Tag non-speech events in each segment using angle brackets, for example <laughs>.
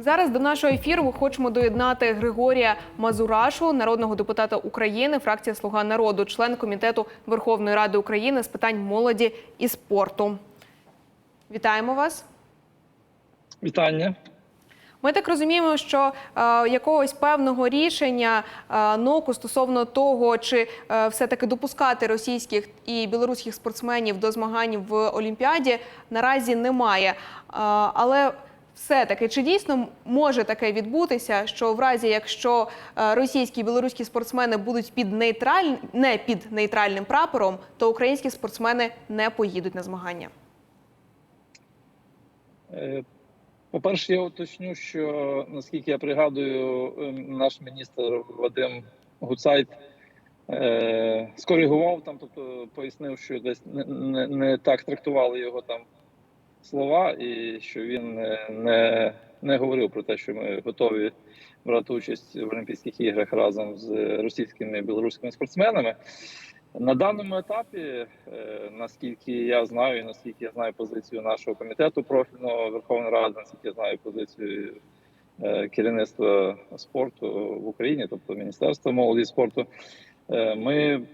Зараз до нашого ефіру хочемо доєднати Григорія Мазурашу, народного депутата України, фракція Слуга народу, член комітету Верховної Ради України з питань молоді і спорту. Вітаємо вас. Вітання. Ми так розуміємо, що е, якогось певного рішення е, НОКу стосовно того, чи е, все-таки допускати російських і білоруських спортсменів до змагань в Олімпіаді, наразі немає. Е, але все-таки чи дійсно може таке відбутися, що в разі, якщо е, російські і білоруські спортсмени будуть під нейтраль... не під нейтральним прапором, то українські спортсмени не поїдуть на змагання? Е, По-перше, я уточню, що наскільки я пригадую, ем, наш міністр Вадим Гуцайт е, скоригував там, тобто пояснив, що десь не, не, не так трактували його там слова, і що він е, не, не говорив про те, що ми готові брати участь в Олімпійських іграх разом з російськими і білоруськими спортсменами. На даному етапі, е, наскільки я знаю, і наскільки я знаю позицію нашого комітету профільного Верховної Ради, наскільки я знаю позицію е, керівництва спорту в Україні, тобто Міністерства молоді і спорту, ми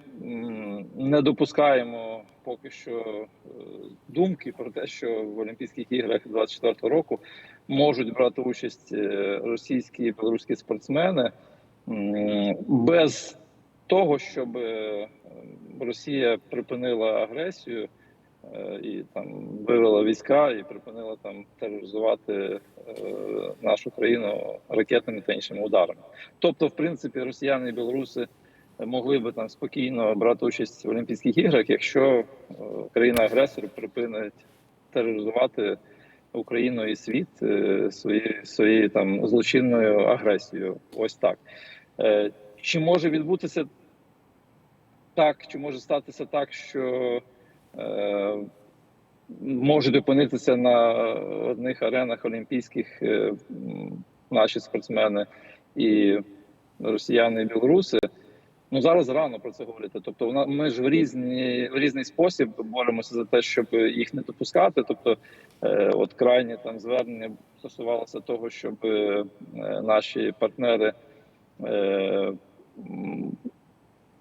не допускаємо поки що е, думки про те, що в Олімпійських іграх 24 року можуть брати участь е, російські і білоруські спортсмени без того, щоб е, Росія припинила агресію е, і там вивела війська і припинила там тероризувати е, нашу країну ракетними та іншими ударами. Тобто, в принципі, росіяни і білоруси могли би там спокійно брати участь в Олімпійських іграх, якщо е, країна-агресор припинить тероризувати Україну і світ е, своєю своєю там злочинною агресією. Ось так. Е, Чи може відбутися так, чи може статися так, що можуть опинитися на одних аренах олімпійських наші спортсмени і росіяни і білоруси? Ну зараз рано про це говорити. Тобто, вона ми ж в різні в різний спосіб боремося за те, щоб їх не допускати. Тобто, е, от крайнє там звернення стосувалося того, щоб е, наші партнери. Е, м,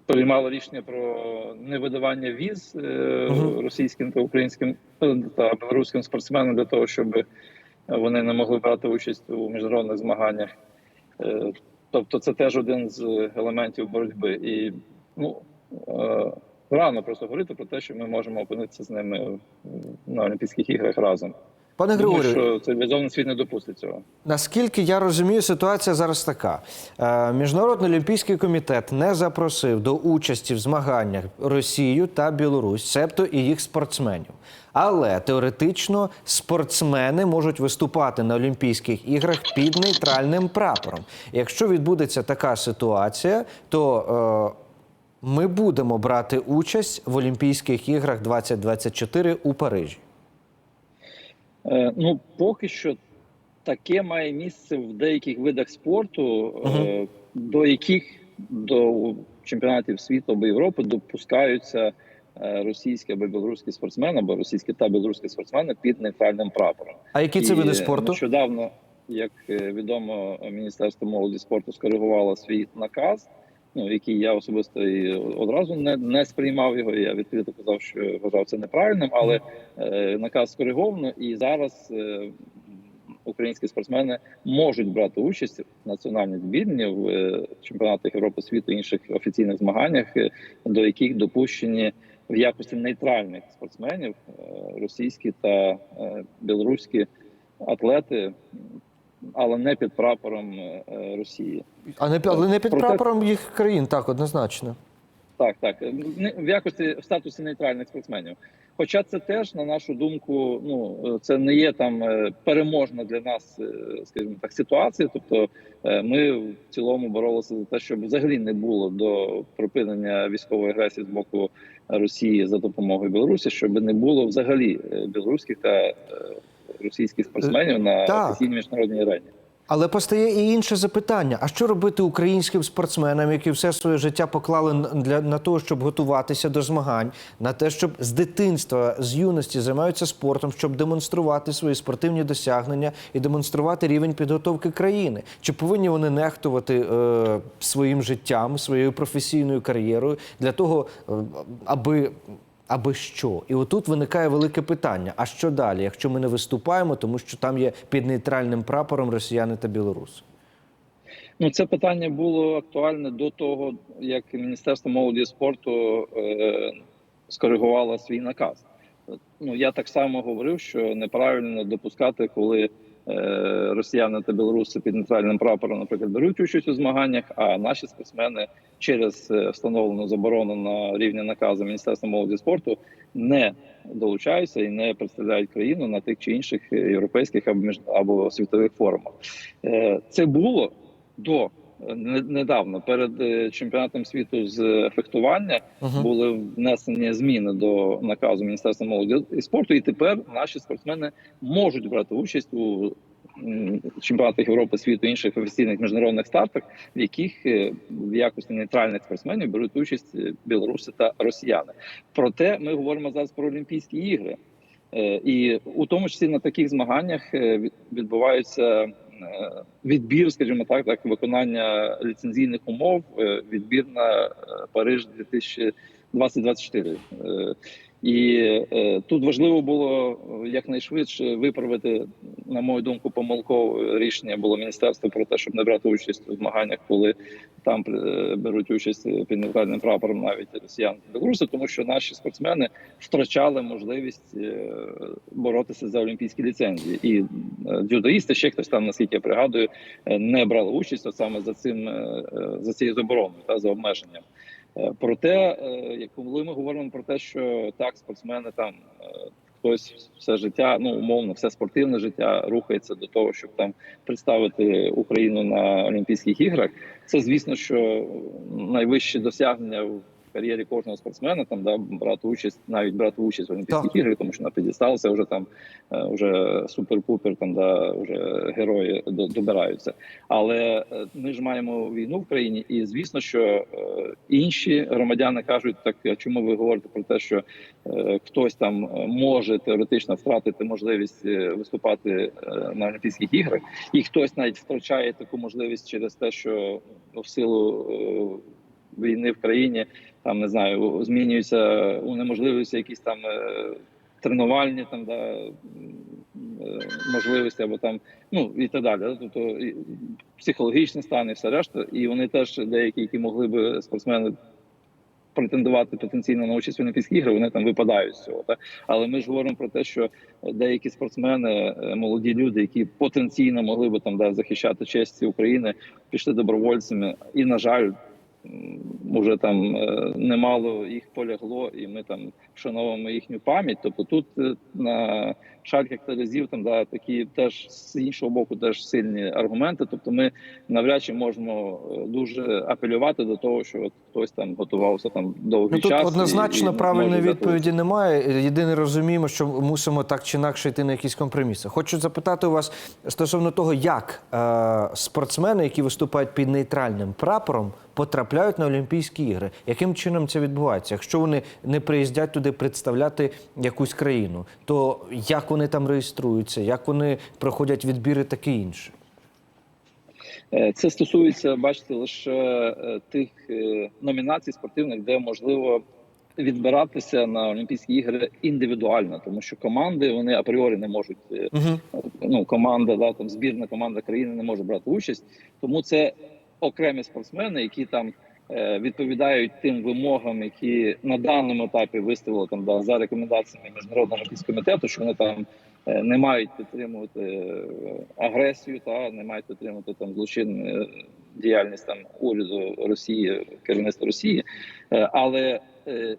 приймало рішення про невидавання віз е, російським та українським е, та білоруським спортсменам для того, щоб вони не могли брати участь у міжнародних змаганнях. Е, Тобто, це теж один з елементів боротьби. І ну е, рано просто говорити про те, що ми можемо опинитися з ними на Олімпійських іграх разом. Пане Григорію, що цивілізований світ не допустить цього. наскільки я розумію, ситуація зараз така: Е, Міжнародний олімпійський комітет не запросив до участі в змаганнях Росію та Білорусь, себто і їх спортсменів. Але теоретично спортсмени можуть виступати на Олімпійських іграх під нейтральним прапором. Якщо відбудеться така ситуація, то е, ми будемо брати участь в Олімпійських іграх 2024 у Парижі. Е, Ну, поки що таке має місце в деяких видах спорту, е, до яких до чемпіонатів світу або Європи допускаються е, російські або білоруські спортсмени, або російські та білоруські спортсмени під нейтральним прапором. А які це види спорту? Нещодавно, як відомо, Міністерство молоді спорту скоригувало свій наказ. Ну, який я особисто і одразу не, не сприймав його. Я відкрито казав, що вважав це неправильним, але е, наказ скориговано, і зараз е, українські спортсмени можуть брати участь в національній збірні в е, чемпіонатах Європи, світу інших офіційних змаганнях, е, до яких допущені в якості нейтральних спортсменів е, російські та білоруські атлети, але не під прапором е, Росії. А не але не під Проте- прапором їх країн, так однозначно. Так, так. В якості в статусі нейтральних спортсменів. Хоча це теж, на нашу думку, ну це не є там е, переможна для нас, е, скажімо так, ситуація. Тобто е, ми в цілому боролися за те, щоб взагалі не було до припинення військової агресії з боку Росії за допомогою Білорусі, щоб не було взагалі е, білоруських та е, російських спортсменів на Так. офіційній міжнародній арені. Але постає і інше запитання: а що робити українським спортсменам, які все своє життя поклали для на того, щоб готуватися до змагань, на те, щоб з дитинства, з юності займаються спортом, щоб демонструвати свої спортивні досягнення і демонструвати рівень підготовки країни? Чи повинні вони нехтувати е, своїм життям, своєю професійною кар'єрою для того, е, аби Аби що? І отут виникає велике питання: а що далі, якщо ми не виступаємо, тому що там є під нейтральним прапором росіяни та білоруси? Ну, це питання було актуальне до того, як Міністерство молоді і спорту е, скоригувало свій наказ. Ну я так само говорив, що неправильно допускати, коли е, росіяни та білоруси під нейтральним прапором, наприклад, беруть участь у змаганнях, а наші спортсмени через е, встановлену заборону на рівні наказу Міністерства молоді спорту не долучаються і не представляють країну на тих чи інших е, європейських або між або світових форумах. Це було до недавно перед е, чемпіонатом світу з фехтування Угу. були внесені зміни до наказу Міністерства молоді і спорту, і тепер наші спортсмени можуть брати участь у чемпіонатах Європи, світу інших офіційних міжнародних стартах, в яких е, в якості нейтральних спортсменів беруть участь е, білоруси та росіяни. Проте ми говоримо зараз про Олімпійські ігри. І у тому числі на таких змаганнях від- відбувається е, відбір, скажімо так, так виконання ліцензійних умов, е, відбір на е, Париж 2024. Е, І е, тут важливо було е, якнайшвидше виправити, на мою думку, помилкове рішення було міністерство про те, щоб не брати участь у змаганнях, коли там е, беруть участь під нейтральним прапором навіть росіян білоруси, тому що наші спортсмени втрачали можливість е, боротися за олімпійські ліцензії. І е, дзюдоїсти, ще хтось там, наскільки я пригадую, е, не брали участь от саме за цим е, е, за цією забороною та за обмеженням. Е, Проте, е, як коли ми говоримо про те, що так, спортсмени там е, хтось все життя, ну умовно, все спортивне життя рухається до того, щоб там представити Україну на Олімпійських іграх. Це звісно, що найвищі досягнення в кар'єрі кожного спортсмена там да брати участь, навіть брати участь в Олімпійських іграх, тому що на підістал це вже там е, вже супер-пупер, там да вже герої добираються. Але е, ми ж маємо війну в країні, і звісно, що е, інші громадяни кажуть, так чому ви говорите про те, що хтось там може теоретично втратити можливість виступати на Олімпійських іграх, і хтось навіть втрачає таку можливість через те, що ну, в силу війни в країні там не знаю, змінюються унеможливуються якісь там е, тренувальні там да е, можливості або там ну і так далі. Тобто психологічний стан і все решта, і вони теж деякі, які могли би спортсмени. Претендувати потенційно на участь в Олімпійських іграх, вони там випадають з цього. Так? Але ми ж говоримо про те, що деякі спортсмени, е, молоді люди, які потенційно могли би там да, захищати честь України, пішли добровольцями. І, на жаль, уже там е, немало їх полягло, і ми там вшановуємо їхню пам'ять. Тобто тут е, на шальках Терезів там да такі теж з іншого боку теж сильні аргументи. Тобто, ми навряд чи можемо е, дуже апелювати до того, що от хтось там готувався там довгий Ну, тут час. однозначно і правильної відповіді немає. Єдине розуміємо, що мусимо так чи інакше йти на якісь компроміси. Хочу запитати у вас стосовно того, як е, спортсмени, які виступають під нейтральним прапором, потрапляють на Олімпійські ігри. Яким чином це відбувається? Якщо вони не приїздять туди представляти якусь країну, то як вони там реєструються, як вони проходять відбіри, таке інше? Е, Це стосується, бачите, лише е, тих е, номінацій спортивних, де можливо відбиратися на Олімпійські ігри індивідуально, тому що команди вони апріорі не можуть. Угу. Ну команда, да там збірна команда країни не може брати участь, тому це окремі спортсмени, які там. Е, Відповідають тим вимогам, які на даному етапі виставили там за рекомендаціями міжнародного комітету, що вони там е, не мають підтримувати е, агресію, та не мають підтримувати там злочинну діяльність там уряду Росії, керівництва Росії. Але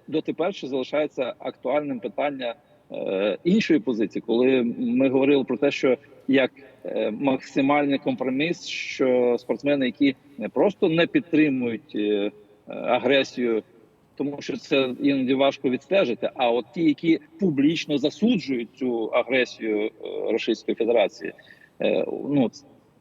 дотепер ще залишається актуальним питання іншої позиції, коли ми говорили про те, що як е, максимальний компроміс, що спортсмени, які не просто не підтримують е, агресію. Тому що це іноді важко відстежити. А от ті, які публічно засуджують цю агресію е, Російської Федерації, ну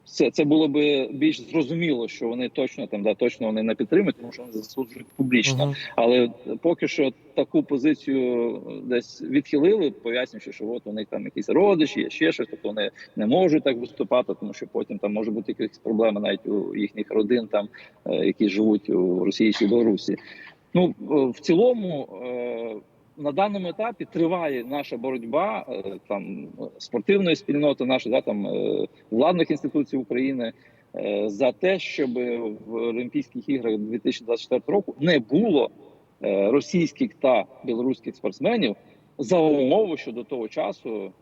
це, це було би більш зрозуміло, що вони точно там да точно вони не підтримують, тому що вони засуджують публічно. Мгм. Але поки що таку позицію десь відхилили, пояснюючи, що от у них там якісь родичі, є ще щось, тобто вони не можуть так виступати, тому що потім там може бути якісь проблеми навіть у їхніх родин, там е, які живуть у Росії чи Білорусі. Ну е, в цілому. На даному етапі триває наша боротьба е, там спортивної спільноти, наша да, там е, владних інституцій України е, за те, щоб в Олімпійських іграх 2024 року не було російських та білоруських спортсменів за умови, що до того часу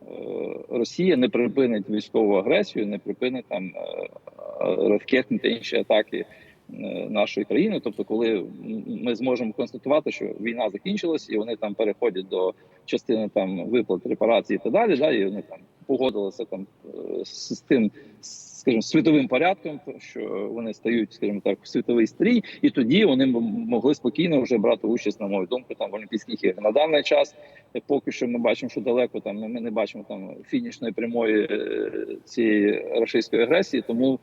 Росія не припинить військову агресію, не припинить там ракетні та інші атаки нашої країни. Тобто, коли ми зможемо констатувати, що війна закінчилась, і вони там переходять до частини там виплат репарацій і так далі, да, і вони там погодилися там е, з тим, скажімо, світовим порядком, що вони стають, скажімо так, в світовий стрій, і тоді вони могли спокійно вже брати участь, на мою думку, там в Олімпійських іграх. На даний час е, поки що ми бачимо, що далеко там ми не бачимо там фінішної прямої е, цієї рашистської агресії, тому.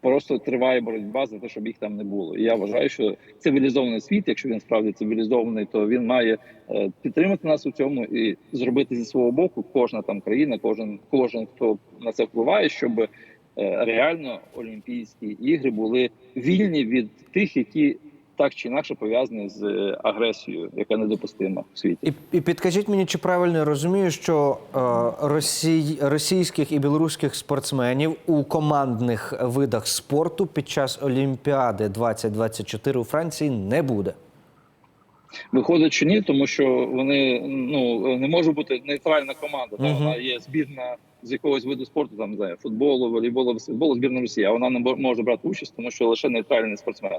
Просто триває боротьба за те, щоб їх там не було. І я вважаю, що цивілізований світ, якщо він справді цивілізований, то він має е, підтримати нас у цьому і зробити зі свого боку кожна там країна, кожен кожен хто на це впливає, щоб е, реально Олімпійські ігри були вільні від тих, які так чи інакше пов'язані з е, агресією, яка недопустима в світі. І, і підкажіть мені, чи правильно я розумію, що е, росій, російських і білоруських спортсменів у командних видах спорту під час Олімпіади 2024 у Франції не буде? Виходить, що ні, тому що вони ну не може бути нейтральна команда. Та вона є збірна з якогось виду спорту, там не знаю, футболу, волейболу, баскетболу, збірна Росії, а вона не може брати участь, тому що лише нейтральні спортсмени.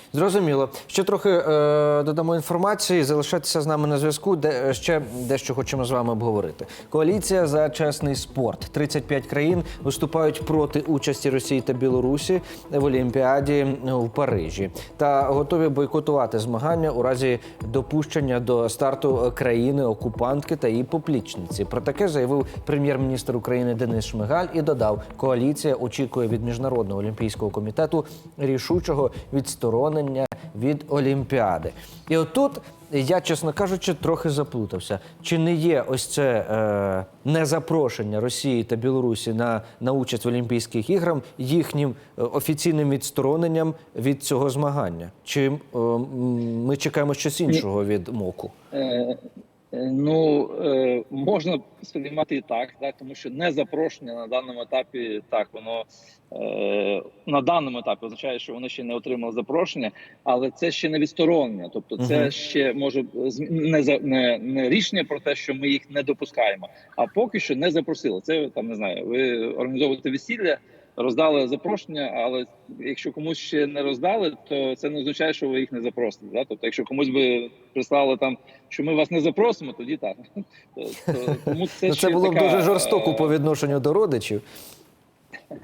Зрозуміло. Ще трохи е, додамо інформації. Залишайтеся з нами на зв'язку. Де е, ще дещо хочемо з вами обговорити. Коаліція за чесний спорт. 35 країн виступають проти участі Росії та Білорусі в Олімпіаді в Парижі та готові бойкотувати змагання у разі допущення до старту країни окупантки та її поплічниці. Про таке заявив прем'єр-міністр України Денис Шмигаль і додав: коаліція очікує від міжнародного олімпійського комітету рішучого відсторонення від Олімпіади. І отут я, чесно кажучи, трохи заплутався. Чи не є ось це е, незапрошення Росії та Білорусі на, на участь в Олімпійських іграх їхнім е, офіційним відстороненням від цього змагання? Чи е, ми чекаємо щось іншого від МОКу? Е, Ну е, можна сприймати і так, так, тому що не запрошення на даному етапі так воно е, на даному етапі означає, що вони ще не отримали запрошення, але це ще не відсторонення. Тобто, це ще може не, не, не рішення про те, що ми їх не допускаємо, а поки що не запросили. Це там не знаю. Ви організовуєте весілля. Роздали запрошення, але якщо комусь ще не роздали, то це не означає, що ви їх не запросите. Да? Тобто, якщо комусь би прислали там, що ми вас не запросимо, тоді так. <laughs> То- то- Тому це, <laughs> Ну, ще це було б така, дуже жорстоко е, по відношенню до родичів. <laughs>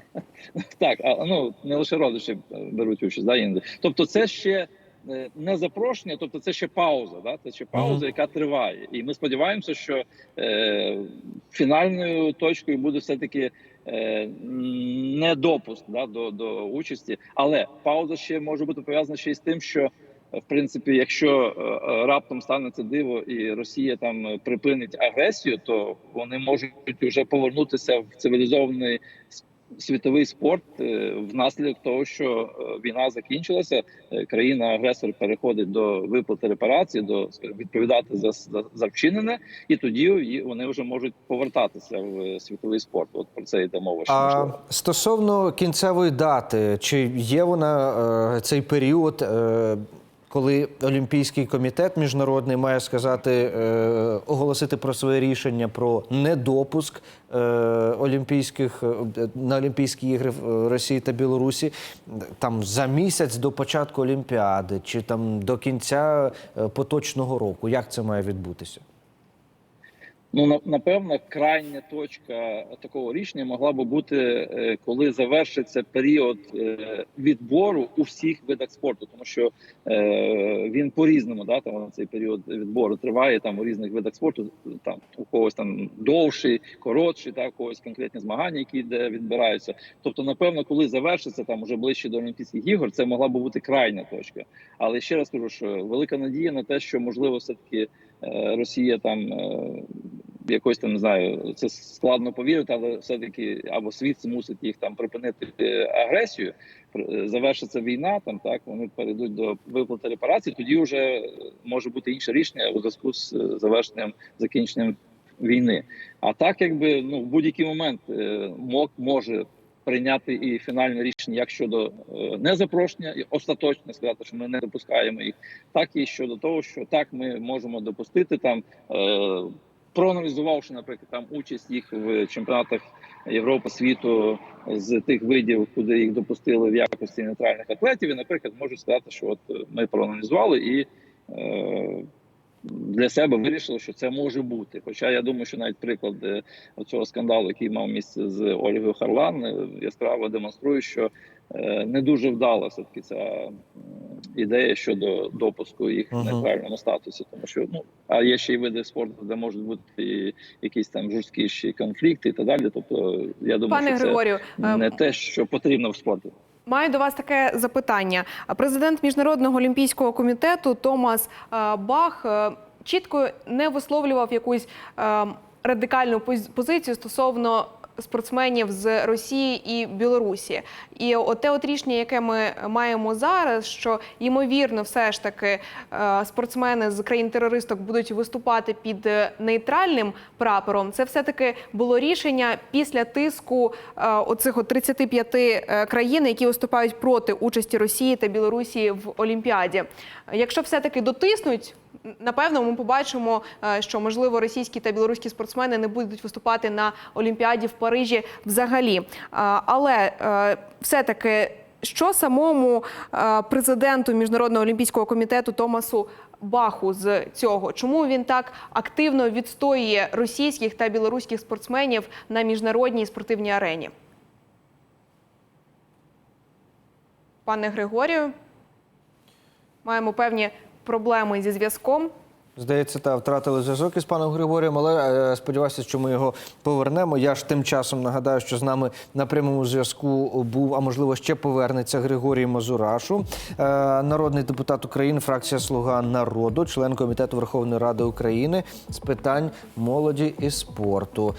Так, а ну не лише родичі беруть участь, да, іноді. Тобто, це ще е, не запрошення, тобто це ще пауза. Да? Це ще пауза, яка триває. І ми сподіваємося, що е, фінальною точкою буде все-таки е, недопуск да, до, до участі. Але пауза ще може бути пов'язана ще й з тим, що. В принципі, якщо е, е, раптом станеться диво і Росія там е, припинить агресію, то вони можуть вже повернутися в цивілізований світовий спорт е, внаслідок того, що е, війна закінчилася, е, країна-агресор переходить до виплати репарації, до відповідати за, за, за вчинене, і тоді вони вже можуть повертатися в світовий спорт. От про це йде мова. Що А можливо. стосовно кінцевої дати, чи є вона цей період, коли Олімпійський комітет міжнародний має сказати, е, оголосити про своє рішення про недопуск е, олімпійських е, на Олімпійські ігри в Росії та Білорусі там за місяць до початку Олімпіади, чи там до кінця поточного року? Як це має відбутися? Ну, напевно, крайня точка такого рішення могла би бути, е, коли завершиться період е, відбору у всіх видах спорту, тому що е, він по-різному, да, там цей період відбору триває там у різних видах спорту. Там у когось там довший, коротший, та когось конкретні змагання, які де відбираються. Тобто, напевно, коли завершиться там уже ближче до Олімпійських ігор, це могла би бути крайня точка. Але ще раз кажу, що велика надія на те, що можливо, все таки Росія там якось там не знаю, це складно повірити, але все-таки або світ змусить їх там припинити е, агресію, е, завершиться війна, там так вони перейдуть до виплати репарацій. Тоді вже може бути інше рішення у зв'язку з е, завершенням закінченням війни. А так, якби ну в будь-який момент МОК може. Прийняти і фінальне рішення як щодо незапрошення, і остаточно сказати, що ми не допускаємо їх, так і щодо того, що так ми можемо допустити там, проаналізувавши, наприклад, там участь їх в чемпіонатах Європи світу з тих видів, куди їх допустили в якості нейтральних атлетів, і, наприклад, можу сказати, що от ми проаналізували і. Е, для себе вирішили, що це може бути. Хоча я думаю, що навіть приклад е, цього скандалу, який мав місце з Ольгою Харлан, е, яскраво демонструє, що не дуже вдала все таки ця ідея щодо допуску їх в Мгм. нейтральному статусі, тому що ну а є ще й види спорту, де можуть бути якісь там жорсткіші конфлікти і так далі. Тобто, я думаю, Пане що Григорію, е, не те, що потрібно в спорті. Маю до вас таке запитання. Президент Міжнародного олімпійського комітету Томас е, Бах е, чітко не висловлював якусь е, радикальну позицію стосовно спортсменів з Росії і Білорусі. І оте от рішення, яке ми маємо зараз, що ймовірно, все ж таки е, спортсмени з країн-терористок будуть виступати під е, нейтральним прапором. Це все таки було рішення після тиску е, оцих от 35 е, країн, які виступають проти участі Росії та Білорусі в Олімпіаді. Якщо все таки дотиснуть. Напевно, ми побачимо, е, що можливо російські та білоруські спортсмени не будуть виступати на Олімпіаді в Парижі взагалі. Е, Але е, все-таки що самому президенту міжнародного олімпійського комітету Томасу Баху з цього? Чому він так активно відстоює російських та білоруських спортсменів на міжнародній спортивній арені? Пане Григорію, маємо певні проблеми зі зв'язком. Здається, та втратили зв'язок із паном Григорієм, але е, сподіваюся, що ми його повернемо. Я ж тим часом нагадаю, що з нами на прямому зв'язку був, а можливо, ще повернеться Григорій Мазурашу, е, народний депутат України, фракція Слуга народу, член комітету Верховної Ради України з питань молоді і спорту.